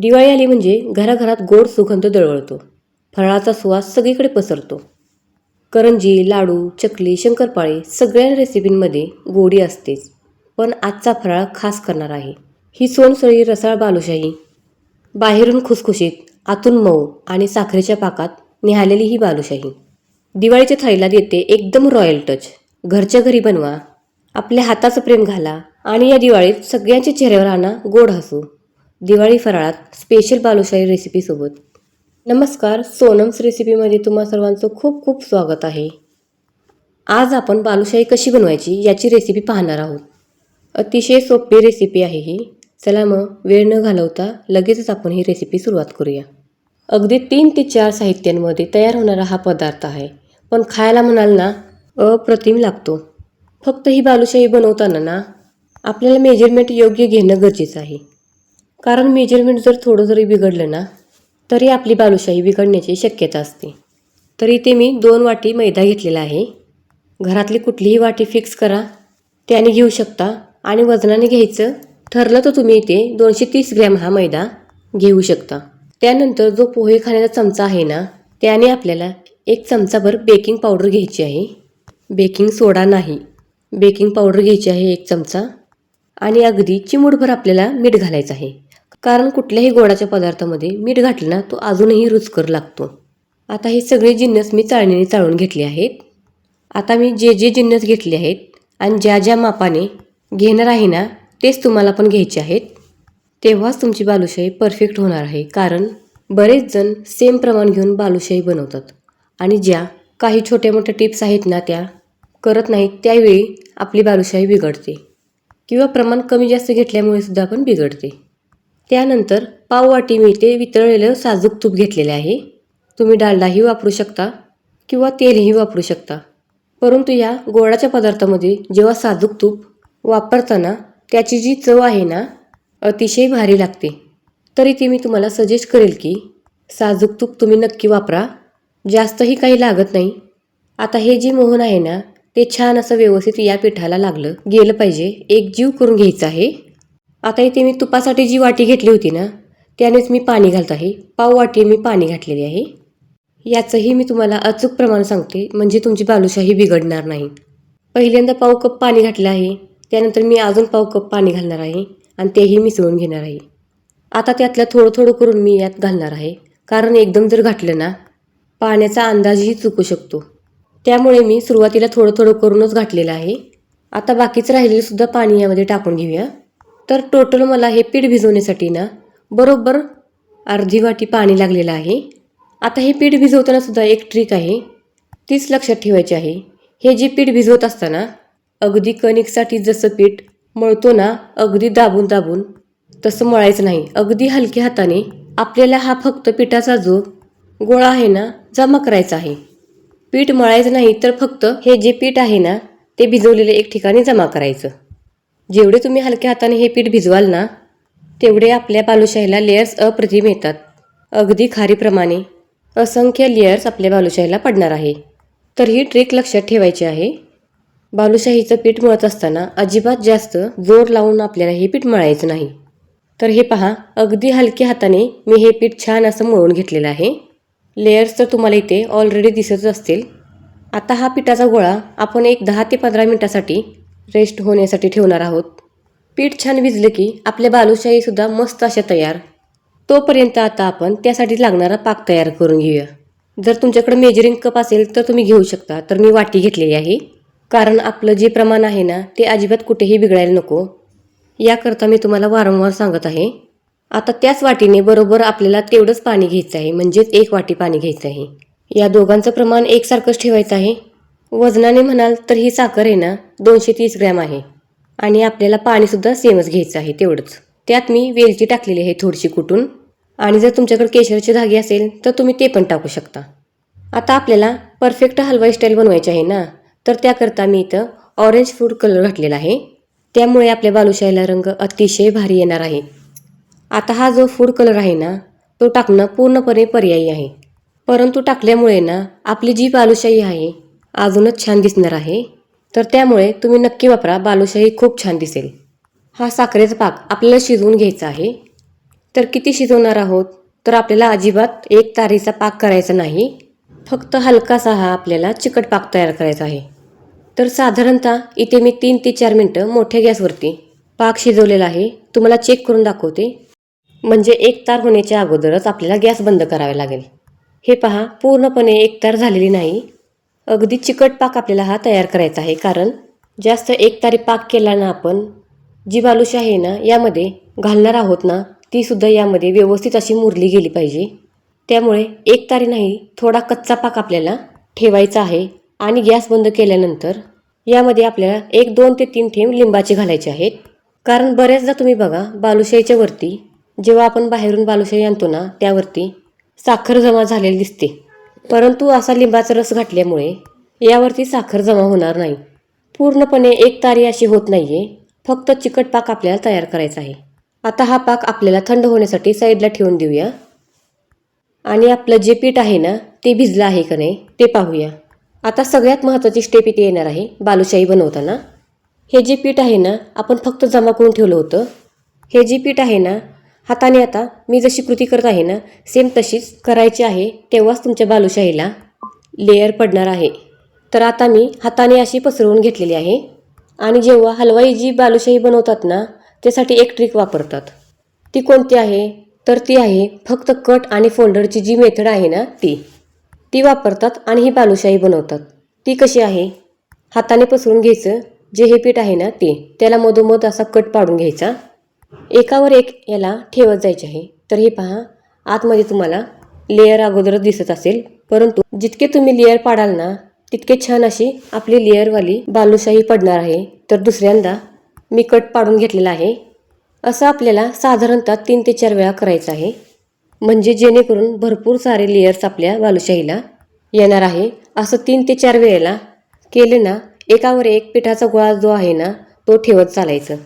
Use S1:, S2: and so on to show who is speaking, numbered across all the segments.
S1: दिवाळी आली म्हणजे घराघरात गोड सुगंध दळवळतो फराळाचा सुवास सगळीकडे पसरतो. करंजी लाडू चकली शंकरपाळे सगळ्या रेसिपींमध्ये गोडी असतेच. पण आजचा फराळ खास करणार आहे. ही सोनसळी रसाळ बालुशाही. बाहेरून खुसखुशीत आतून मऊ आणि साखरेच्या पाकात निहालेली ही बालुशाही. दिवाळीच्या थाळीला देते एकदम रॉयल टच. घरच्या घरी बनवा. आपल्या हाताचं प्रेम घाला आणि या दिवाळीत सगळ्यांच्या चेहऱ्यावर आणा गोड हसू. दिवाळी फराळात स्पेशल बालुशाही रेसिपीसोबत नमस्कार सोनम्स रेसिपीमध्ये तुम्हा सर्वांचं खूप खूप स्वागत आहे. आज आपण बालुशाही कशी बनवायची याची रेसिपी पाहणार आहोत. अतिशय सोपी रेसिपी आहे ही. चला मग वेळ न घालवता लगेचच आपण ही रेसिपी सुरुवात करूया. अगदी तीन ते चार साहित्यांमध्ये तयार होणारा हा पदार्थ आहे. पण खायला म्हणाल ना अप्रतिम लागतो. फक्त ही बालुशाही बनवताना ना आपल्याला मेजरमेंट योग्य घेणं गरजेचं आहे. कारण मेजरमेंट जर थोडं जरी बिघडलं ना तरी आपली बालुशाही बिघडण्याची शक्यता असते. तर इथे मी दोन वाटी मैदा घेतलेला आहे. घरातली कुठलीही वाटी फिक्स करा. त्याने घेऊ शकता आणि वजनाने घ्यायचं ठरलं तर तुम्ही इथे दोनशे तीस ग्रॅम हा मैदा घेऊ शकता. त्यानंतर जो पोहे खाण्याचा चमचा आहे ना त्याने आपल्याला एक चमचाभर बेकिंग पावडर घ्यायची आहे. बेकिंग सोडा नाही. बेकिंग पावडर घ्यायची आहे एक चमचा. आणि अगदी चिमूटभर आपल्याला मीठ घालायचं आहे. कारण कुठल्याही गोडाच्या पदार्थामध्ये मीठ घातलं ना तो अजूनही रुचकर लागतो. आता हे सगळे जिन्नस मी चाळणीने चाळून घेतले आहेत. आता मी जे जे जिन्नस घेतले आहेत आणि ज्या ज्या मापाने घेणार आहे ना तेच तुम्हाला पण घ्यायचे आहेत. तेव्हाच तुमची बालुशाही परफेक्ट होणार आहे कारण बरेच जण सेम प्रमाण घेऊन बालुशाही बनवतात. आणि ज्या काही छोट्या मोठ्या टिप्स आहेत ना त्या करत नाहीत त्यावेळी आपली बालुशाही बिघडते. किंवा प्रमाण कमी जास्त घेतल्यामुळे सुद्धा पण बिघडते. त्यानंतर पाववाटी मी ते वितळलेलं साजूक तूप घेतलेले आहे. तुम्ही डालडाही वापरू शकता किंवा तेलही वापरू शकता. परंतु या गोडाच्या पदार्थामध्ये जेव्हा साजूक तूप वापरताना त्याची जी चव आहे ना अतिशय भारी लागते. तरी ती मी तुम्हाला सजेस्ट करेल की साजूक तूप तुम्ही नक्की वापरा. जास्तही काही लागत नाही. आता हे जे मोहन आहे ना ते छान असं व्यवस्थित या पिठाला लागलं. गेलं पाहिजे. एक जीव करून घ्यायचं आहे. आता इथे मी तुपासाठी जी वाटी घेतली होती ना त्यानेच मी पाणी घालत आहे. पाव वाटी मी पाणी घातलेली आहे. याचंही मी तुम्हाला अचूक प्रमाण सांगते म्हणजे तुमची बालुशाही बिघडणार नाही. पहिल्यांदा पाव कप पाणी घातलं आहे त्यानंतर मी अजून पाव कप पाणी घालणार आहे आणि तेही मिसळून घेणार आहे. आता त्यातलं थोडं थोडं करून मी यात घालणार आहे कारण एकदम जर घातलं ना पाण्याचा अंदाजही चुकू शकतो. त्यामुळे मी सुरुवातीला थोडं थोडं करूनच घातलेलं आहे. आता बाकीचं राहिलेलं सुद्धा पाणी यामध्ये टाकून घेऊया. तर टोटल मला हे पीठ भिजवण्यासाठी ना बरोबर अर्धी वाटी पाणी लागलेलं आहे. आता हे पीठ भिजवताना सुद्धा एक ट्रिक आहे. तीच लक्षात ठेवायची आहे. हे जे पीठ भिजवत असताना अगदी कणिकसाठी जसं पीठ मळतो ना अगदी दाबून दाबून तसं मळायचं नाही. अगदी हलक्या हाताने आपल्याला हा फक्त पिठाचा जो गोळा आहे ना जमा करायचा आहे. पीठ मळायचं नाही तर फक्त हे जे पीठ आहे ना ते भिजवलेले एक ठिकाणी जमा करायचं. जेवढे तुम्ही हलक्या हाताने हे पीठ भिजवाल ना तेवढे आपल्या बालुशाहीला लेयर्स अप्रतिम येतात. अगदी खारीप्रमाणे असंख्य लेयर्स आपल्या बालुशाहीला पडणार आहे. तर ही ट्रिक लक्षात ठेवायची आहे. बालुशाहीचं पीठ मळत असताना अजिबात जास्त जोर लावून आपल्याला हे पीठ मळायचं नाही. तर हे पहा अगदी हलक्या हाताने मी हे पीठ छान असं मळून घेतलेलं आहे. लेयर्स तर तुम्हाला इथे ऑलरेडी दिसतच असतील. आता हा पिठाचा गोळा आपण एक दहा ते पंधरा मिनटासाठी रेस्ट होण्यासाठी ठेवणार आहोत. पीठ छान भिजलं की आपल्या बालुशाहीसुद्धा मस्त अशा तयार. तोपर्यंत आता आपण त्यासाठी लागणारा पाक तयार करून घेऊया. जर तुमच्याकडे मेजरिंग कप असेल तर तुम्ही घेऊ शकता तर मी वाटी घेतलेली आहे. कारण आपलं जे प्रमाण आहे ना ते अजिबात कुठेही बिघडायला नको. याकरता मी तुम्हाला वारंवार सांगत आहे आता त्याच वाटीने बरोबर आपल्याला तेवढंच पाणी घ्यायचं आहे म्हणजेच एक वाटी पाणी घ्यायचं आहे. या दोघांचं प्रमाण एकसारखंच ठेवायचं आहे. वजनाने म्हणाल तर ही साखर आहे ना दोनशे तीस ग्रॅम आहे. आणि आपल्याला पाणीसुद्धा सेमच घ्यायचं आहे तेवढंच. त्यात मी वेलची टाकलेली आहे थोडीशी कुटून आणि जर तुमच्याकडे केशरचे धागे असेल तर तुम्ही ते पण टाकू शकता. आता आपल्याला परफेक्ट हलवाई स्टाईल बनवायची आहे ना तर त्याकरता मी इथं ऑरेंज फूड कलर घातलेला आहे. त्यामुळे आपल्या बालुशाहीला रंग अतिशय भारी येणार आहे. आता हा जो फूड कलर आहे ना तो टाकणं पूर्णपणे पर्यायी आहे. परंतु टाकल्यामुळे ना आपली जी बालुशाही आहे अजूनच छान दिसणार आहे. तर त्यामुळे तुम्ही नक्की वापरा. बालुशाही खूप छान दिसेल. हा साखरेचा पाक आपल्याला शिजवून घ्यायचा आहे. तर किती शिजवणार आहोत? तर आपल्याला अजिबात एक तारीचा पाक करायचा नाही. फक्त हलकासा हा आपल्याला चिकट पाक तयार करायचा आहे. तर साधारणतः इथे मी तीन ते चार मिनटं मोठ्या गॅसवरती पाक शिजवलेला आहे. तुम्हाला चेक करून दाखवते. म्हणजे एक तार होण्याच्या अगोदरच आपल्याला गॅस बंद करावे लागेल. हे पहा पूर्णपणे एक तार झालेली नाही. अगदी चिकट पाक आपल्याला हा तयार करायचा आहे. कारण जास्त एक तारी पाक केला ना आपण जी बालुशाही आहे ना यामध्ये घालणार आहोत ना ती सुद्धा यामध्ये व्यवस्थित अशी मुरली गेली पाहिजे. त्यामुळे एक तारी नाही थोडा कच्चा पाक आपल्याला ठेवायचा आहे. आणि गॅस बंद केल्यानंतर यामध्ये आपल्याला एक दोन ते तीन थेंब लिंबाचे घालायचे आहेत. कारण बऱ्याचदा तुम्ही बघा बालुशाहीच्या वरती जेव्हा आपण बाहेरून बालुशाही आणतो ना त्यावरती साखर जमा झालेली दिसते. परंतु असा लिंबाचा रस घातल्यामुळे यावरती साखर जमा होणार नाही. पूर्णपणे एक तारी अशी होत नाही आहे फक्त चिकट पाक आपल्याला तयार करायचा आहे. आता हा पाक आपल्याला थंड होण्यासाठी साईडला ठेवून देऊया. आणि आपलं जे पीठ आहे ना ते भिजलं आहे का नाही ते पाहूया. आता सगळ्यात महत्त्वाची स्टेप इथे येणार आहे बालुशाही बनवताना. हे जे पीठ आहे ना आपण फक्त जमा करून ठेवलं होतं. हे जे पीठ आहे ना हाताने आता मी जशी कृती करत आहे ना सेम तशीच करायची आहे तेव्हाच तुमच्या बालुशाहीला लेअर पडणार आहे. तर आता मी हाताने अशी पसरवून घेतलेली आहे आणि जेव्हा हलवाई जी बालुशाही बनवतात ना त्यासाठी एक ट्रिक वापरतात. ती कोणती आहे? तर ती आहे फक्त कट आणि फोल्डरची जी मेथड आहे ना ती. ती वापरतात आणि ही बालुशाही बनवतात. ती कशी आहे? हाताने पसरून घ्यायचं जे हे पीठ आहे ना ते. त्याला मधोमध असा कट पाडून घ्यायचा. एकावर एक याला ठेवत जायचे आहे. तर हे पहा आतमध्ये तुम्हाला लेअर अगोदरच दिसत असेल. परंतु जितके तुम्ही लेअर पाडाल ना तितके छान अशी आपली लेअरवाली बालुशाही पडणार आहे. तर दुसऱ्यांदा मी कट पाडून घेतलेला आहे. असं आपल्याला साधारणतः तीन ते चार वेळा करायचं आहे. म्हणजे जेणेकरून भरपूर सारे लेयर्स आपल्या बालुशाहीला येणार आहे. असं तीन ते चार वेळेला केले ना एकावर एक पिठाचा गोळा जो आहे ना तो ठेवत चालायचं.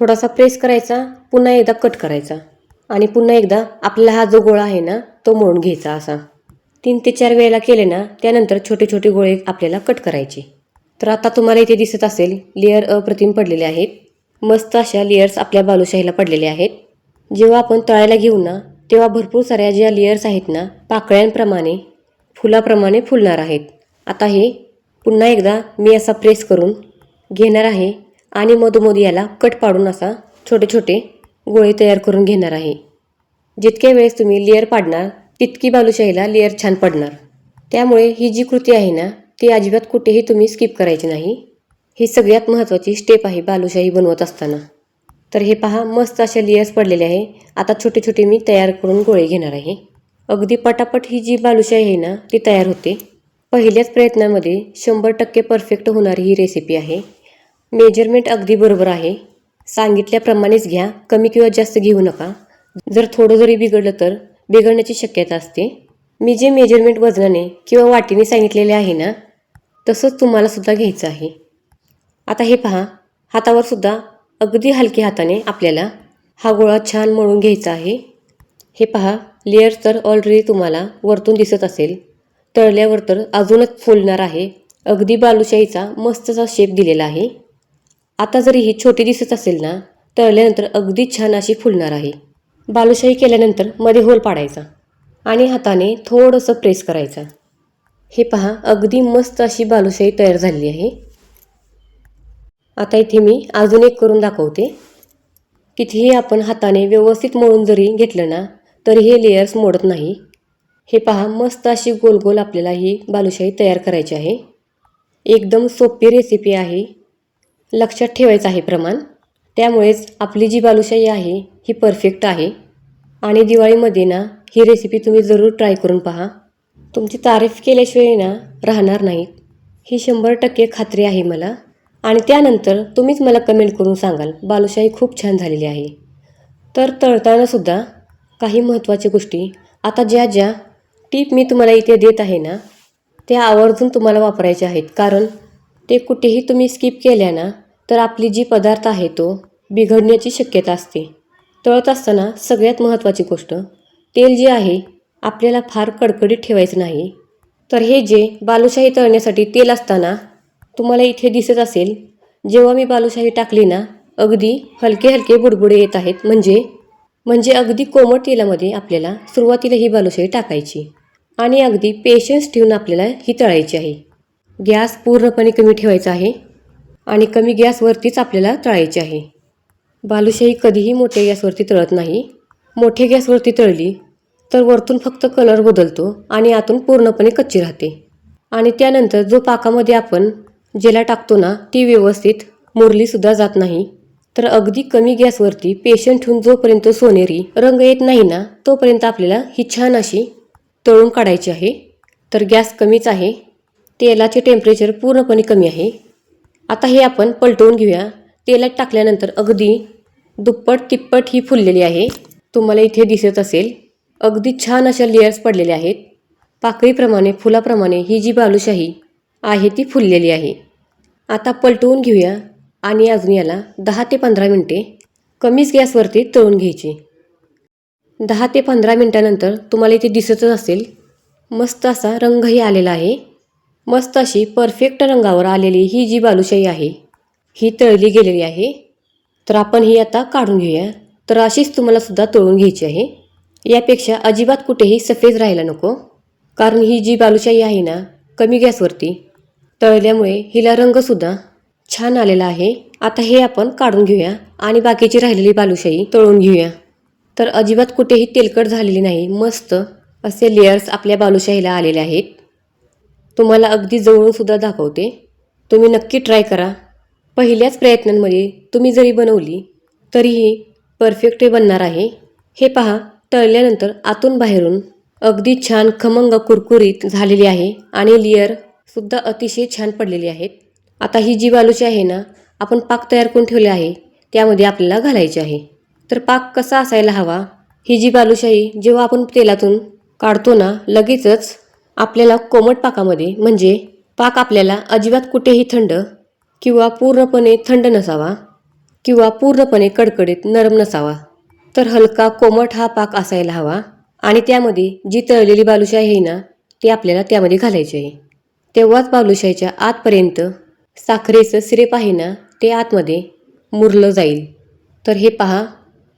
S1: थोडासा प्रेस करायचा पुन्हा एकदा कट करायचा. आणि पुन्हा एकदा आपला हा जो गोळा आहे ना तो मोडून घ्यायचा असा. तीन ते चार वेळेला केले ना त्यानंतर छोटे छोटे गोळे आपल्याला कट करायचे. तर आता तुम्हाला इथे दिसत असेल लेअर अप्रतिम पडलेले आहेत. मस्त अशा लेअर्स आपल्या बालुशाहीला पडलेले आहेत. जेव्हा आपण तळायला घेऊ ना तेव्हा भरपूर साऱ्या ज्या लेअर्स आहेत ना पाकळ्यांप्रमाणे फुलाप्रमाणे फुलणार आहेत. आता हे पुन्हा एकदा मी असा प्रेस करून घेणार आहे. आणि मधोमध याला कट पाडून असा छोटे छोटे गोळे तयार करून घेणार आहे. जितक्या वेळेस तुम्ही लेअर पाडणार तितकी बालुशाहीला लेअर छान पडणार. त्यामुळे ही जी कृती आहे ना ती अजिबात कुठेही तुम्ही स्किप करायची नाही. ही सगळ्यात महत्त्वाची स्टेप आहे बालुशाही बनवत असताना. तर हे पहा मस्त अशा लेयर्स पडलेले आहे. आता छोटे छोटे मी तयार करून गोळे घेणार आहे. अगदी पटापट ही जी बालुशाही आहे ना ती तयार होते. पहिल्याच प्रयत्नामध्ये शंभर टक्के परफेक्ट होणारी ही रेसिपी आहे. मेजरमेंट अगदी बरोबर आहे. सांगितल्याप्रमाणेच घ्या. कमी किंवा जास्त घेऊ नका. जर थोडं जरी बिघडलं तर बिघडण्याची शक्यता असते. मी जे मेजरमेंट वजनाने किंवा वाटीने सांगितलेले आहे ना तसंच तुम्हालासुद्धा घ्यायचं आहे. आता हे पहा. हातावर सुद्धा अगदी हलक्या हाताने आपल्याला हा गोळा छान मळून घ्यायचा आहे. हे पहा. लेअर तर ऑलरेडी तुम्हाला वरतून दिसत असेल. तळल्यावर तर अजूनच फुलणार आहे. अगदी बालुशाहीचा मस्तचा शेप दिलेला आहे. आता जरी ही छोटी दिसत असेल ना तळल्यानंतर अगदी छान अशी फुलणार आहे. बालुशाही केल्यानंतरमध्ये होल पाडायचा आणि हाताने थोडंसं प्रेस करायचा. हे पहा अगदी मस्त अशी बालुशाही तयार झालेली आहे. आता इथे मी अजून एक करून दाखवते. कितीही आपण हाताने व्यवस्थित मळून जरी घेतलं ना तरी हे लेयर्स मोडत नाही. हे पहा मस्त अशी गोल गोल आपल्याला ही बालुशाही तयार करायची आहे. एकदम सोपी रेसिपी आहे. लक्षात ठेवायचं आहे प्रमाण. त्यामुळेच आपली जी बालुशाही आहे ही परफेक्ट आहे. आणि दिवाळीमध्ये ना ही रेसिपी तुम्ही जरूर ट्राय करून पहा. तुमची तारीफ केल्याशिवाय ना राहणार नाहीत. ही शंभर टक्के खात्री आहे मला. आणि त्यानंतर तुम्हीच मला कमेंट करून सांगाल बालुशाही खूप छान झालेली आहे. तर तळतानासुद्धा काही महत्त्वाच्या गोष्टी. आता ज्या ज्या टीप मी तुम्हाला इथे देत आहे ना त्या आवर्जून तुम्हाला वापरायच्या आहेत. कारण ते कुठेही तुम्ही स्किप केल्या ना तर आपली जी पदार्थ आहे तो बिघडण्याची शक्यता असते. तळत असताना सगळ्यात महत्त्वाची गोष्ट तेल जे आहे आपल्याला फार कडकडीत ठेवायचं नाही. तर हे जे बालुशाही तळण्यासाठी तेल असताना तुम्हाला इथे दिसत असेल जेव्हा मी बालुशाही टाकली ना अगदी हलके हलके बुडबुडे येत आहेत. म्हणजे म्हणजे अगदी कोमट तेलामध्ये आपल्याला सुरुवातीला ही बालुशाही टाकायची आणि अगदी पेशन्स ठेवून आपल्याला ही तळायची आहे. गॅस पूर्णपणे कमी ठेवायचा आहे आणि कमी गॅसवरतीच आपल्याला तळायची आहे. बालुशाही कधीही मोठ्या गॅसवरती तळत नाही. मोठ्या गॅसवरती तळली तर वरतून फक्त कलर बदलतो आणि आतून पूर्णपणे कच्ची राहते. आणि त्यानंतर जो पाकामध्ये आपण जेला टाकतो ना ती व्यवस्थित मुरलीसुद्धा जात नाही. तर अगदी कमी गॅसवरती पेशंट ठेवून जोपर्यंत सोनेरी रंग येत नाही ना तोपर्यंत आपल्याला ही छान अशी तळून काढायची आहे. तर गॅस कमीच आहे. तेलाचे टेम्परेचर पूर्णपणे कमी आहे. आता हे आपण पलटवून घेऊया. तेलात टाकल्यानंतर अगदी दुप्पट तिप्पट ही फुललेली आहे. तुम्हाला इथे दिसत असेल अगदी छान अशा लेयर्स पडलेल्या आहेत. पाकळीप्रमाणे फुलाप्रमाणे ही जी बालुशाही आहे ती फुललेली आहे. आता पलटवून घेऊया आणि अजून याला दहा ते पंधरा मिनटे कमीच गॅसवरती तळून घ्यायची. दहा ते पंधरा मिनटानंतर तुम्हाला इथे दिसतच असेल मस्त असा रंगही आलेला आहे. मस्त अशी परफेक्ट रंगावर आलेली ही जी बालुशाही आहे ही तळली गेलेली आहे. तर आपण ही आता काढून घेऊया. तर अशीच तुम्हाला सुद्धा तळून घ्यायची आहे. यापेक्षा अजिबात कुठेही सफेद राहायला नको. कारण ही जी बालुशाही आहे ना कमी गॅसवरती. तळल्यामुळे हिला रंगसुद्धा छान आलेला आहे. आता हे आपण काढून घेऊया आणि बाकीची राहिलेली बालुशाही तळून घेऊया. तर अजिबात कुठेही तेलकट झालेली नाही मस्त असे लेयर्स आपल्या बालुशाहीला आलेले आहेत. तुम्हाला अगदी जवळून सुद्धा दाखवते. तुम्ही नक्की ट्राय करा. पहिल्याच प्रयत्नांमध्ये तुम्ही जरी बनवली तरीही परफेक्ट बनणार आहे. हे पहा तळल्यानंतर आतून बाहेरून अगदी छान खमंग कुरकुरीत झालेली आहे आणि लेअर सुद्धा अतिशय छान पडलेली आहेत. आता ही जी बालुशी आहे ना आपण पाक तयार करून ठेवले आहे त्यामध्ये आपल्याला घालायची आहे. तर पाक कसा असायला हवा? ही जी बालुशाही जेव्हा आपण तेलातून काढतो ना लगेचच आपल्याला कोमट पाकामध्ये म्हणजे पाक आपल्याला अजिबात कुठेही थंड किंवा पूर्णपणे थंड नसावा किंवा पूर्णपणे कडकडीत नरम नसावा तर हलका कोमट हा पाक असायला हवा आणि त्यामध्ये जी तळलेली बालुशाही आहे ना ती आपल्याला त्यामध्ये घालायची आहे. तेव्हाच बालुशाहीच्या आतपर्यंत साखरेचं सिरेप आहे ना ते आतमध्ये मुरलं जाईल. तर हे पहा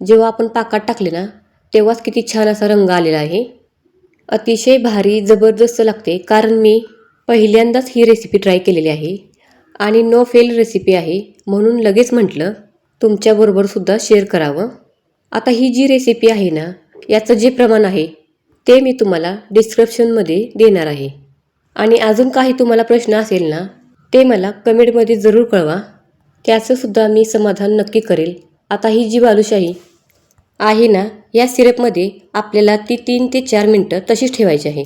S1: जेव्हा आपण पाकात टाकले ना तेव्हाच किती छान असा रंग आलेला आहे. अतिशय भारी जबरदस्त लागते कारण मी पहिल्यांदाच ही रेसिपी ट्राय केलेली आहे आणि नो फेल रेसिपी आहे म्हणून लगेच म्हटलं तुमच्याबरोबरसुद्धा शेअर करावं. आता ही जी रेसिपी आहे ना याचं जे प्रमाण आहे ते मी तुम्हाला डिस्क्रिप्शनमध्ये देणार आहे. आणि अजून काही तुम्हाला प्रश्न असेल ना ते मला कमेंटमध्ये जरूर कळवा. त्याचंसुद्धा मी समाधान नक्की करेल. आता ही जी बालुशाही आहे ना या सिरपमध्ये आपल्याला ती तीन ते चार मिनटं तशीच ठेवायची आहे.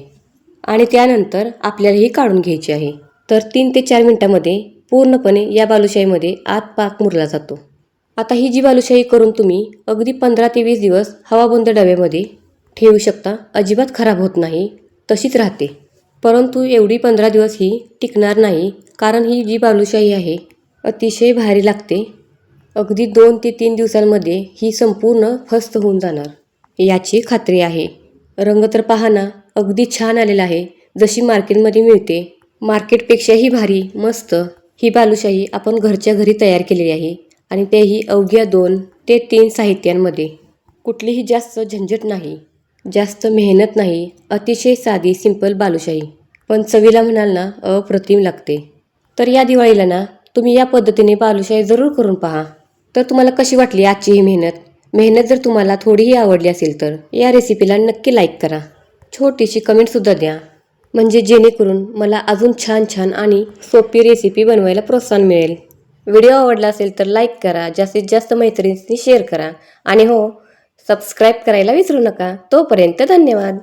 S1: आणि त्यानंतर आपल्याला ही काढून घ्यायची आहे. तर तीन ते चार मिनटामध्ये पूर्णपणे या बालुशाहीमध्ये आत पाक मुरला जातो. आता ही जी बालुशाही करून तुम्ही अगदी पंधरा ते वीस दिवस हवाबंद डब्यामध्ये ठेवू शकता. अजिबात खराब होत नाही. तशीच राहते. परंतु एवढी पंधरा दिवस ही टिकणार नाही. कारण ही जी बालुशाही आहे अतिशय भारी लागते. अगदी दोन ते तीन दिवसांमध्ये ही संपूर्ण फस्त होऊन जाणार. याची खात्री आहे. रंग तर पहा ना अगदी छान आलेला आहे. जशी मार्केटमध्ये मिळते. मार्केटपेक्षाही भारी मस्त. ही बालुशाही आपण घरच्या घरी तयार केलेली आहे आणि तेही अवघ्या दोन ते तीन साहित्यांमध्ये. कुठलीही जास्त झंझट नाही. जास्त मेहनत नाही. अतिशय साधी सिंपल बालुशाही. पण चवीला म्हणाल ना अप्रतिम लागते. तर या दिवाळीला ना तुम्ही या पद्धतीने बालुशाही जरूर करून पहा. तर तुम्हाला कशी वाटली आजची ही मेहनत? मेहनत जर तुम्हाला थोडीही आवडली असेल तर या रेसिपीला नक्की लाईक करा. छोटीशी कमेंटसुद्धा द्या. म्हणजे जेणेकरून मला अजून छान छान आणि सोपी रेसिपी बनवायला प्रोत्साहन मिळेल. व्हिडिओ आवडला असेल तर लाईक करा जास्तीत जास्त मैत्रिणींनी शेअर करा. आणि हो सबस्क्राईब करायला विसरू नका. तोपर्यंत धन्यवाद.